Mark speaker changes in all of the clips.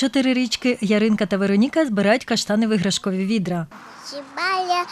Speaker 1: Чотирирічки Яринка та Вероніка збирають каштани виграшкові відра.
Speaker 2: Хіба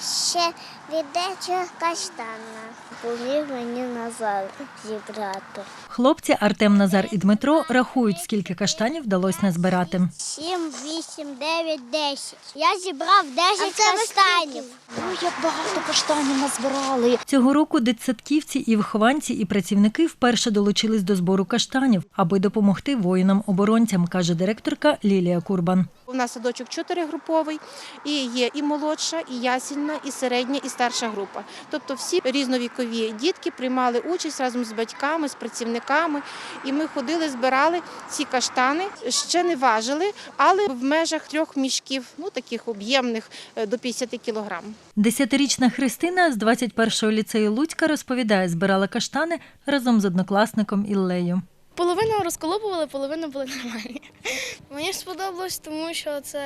Speaker 2: ще віддача каштана. Поміг мені Назар зібрати.
Speaker 1: Хлопці Артем, Назар і Дмитро рахують, скільки каштанів вдалося назбирати.
Speaker 2: Сім, вісім, дев'ять, десять. Я зібрав десять каштанів.
Speaker 3: Ой, як багато каштанів назбирали.
Speaker 1: Цього року дитсадківці і вихованці, і працівники вперше долучились до збору каштанів, аби допомогти воїнам-оборонцям, каже директорка Лілія Курбан.
Speaker 4: У нас садочок чотиригруповий, і є і молодша, і ясільна, і середня, і старша група. Тобто всі різновікові дітки приймали участь разом з батьками, з працівниками. І ми ходили, збирали ці каштани. Ще не важили, але в межах трьох мішків, ну таких об'ємних е, до 50 кілограм.
Speaker 1: Десятирічна Христина з 21-го ліцею Луцька розповідає, збирала каштани разом з однокласником Іллею.
Speaker 5: Половину розколупували, половину були нормальні. Мені сподобалось, тому що це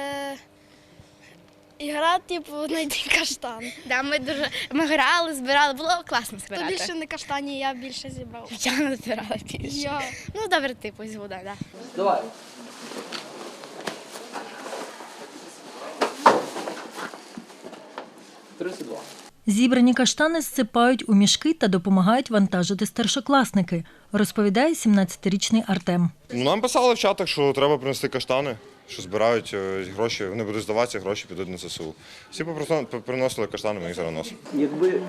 Speaker 5: ігра, типу, знайти каштан.
Speaker 3: Да, ми дуже ми грали, збирали, було класно
Speaker 5: Хто
Speaker 3: збирати.
Speaker 5: більше не каштані, я більше зібрав.
Speaker 3: Я не збирала більше.
Speaker 5: Я.
Speaker 3: Ну добре, типу, згода, да.
Speaker 6: Давай. Тридцять два.
Speaker 1: Зібрані каштани зсипають у мішки та допомагають вантажити старшокласники, розповідає 17-річний Артем.
Speaker 7: Ну, нам писали в чатах, що треба принести каштани, що збирають е, гроші, вони будуть здаватися, гроші підуть на ЗСУ. Всі приносили каштани, ми їх зараз носимо.
Speaker 6: Якби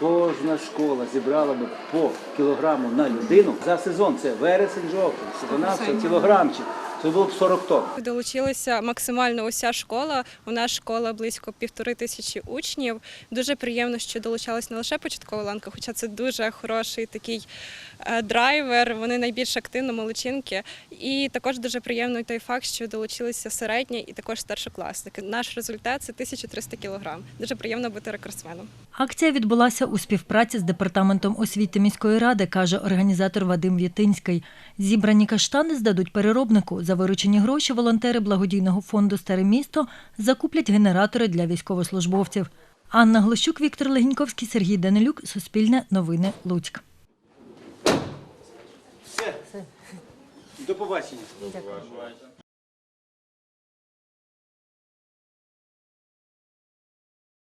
Speaker 6: кожна школа зібрала б по кілограму на людину за сезон, це вересень, жовтень, 12 кілограмчик, це було б 40 тонн.
Speaker 8: Долучилася максимально уся школа. У нас школа близько півтори тисячі учнів. Дуже приємно, що долучалась не лише початкова ланка, хоча це дуже хороший такий е, драйвер. Вони найбільш активно молодчинки. І також дуже приємно той факт, що долучилися середні і також старшокласники. Наш результат це 1300 кілограм. Дуже приємно бути рекордсменом.
Speaker 1: Акція відбулася у співпраці з департаментом освіти міської ради, каже організатор Вадим В'ятинський. Зібрані каштани здадуть переробнику. За виручені гроші волонтери благодійного фонду Старе місто закуплять генератори для військовослужбовців. Анна Глощук, Віктор Легіньковський, Сергій Данилюк. Суспільне новини Луцьк.
Speaker 6: Все. До побачення.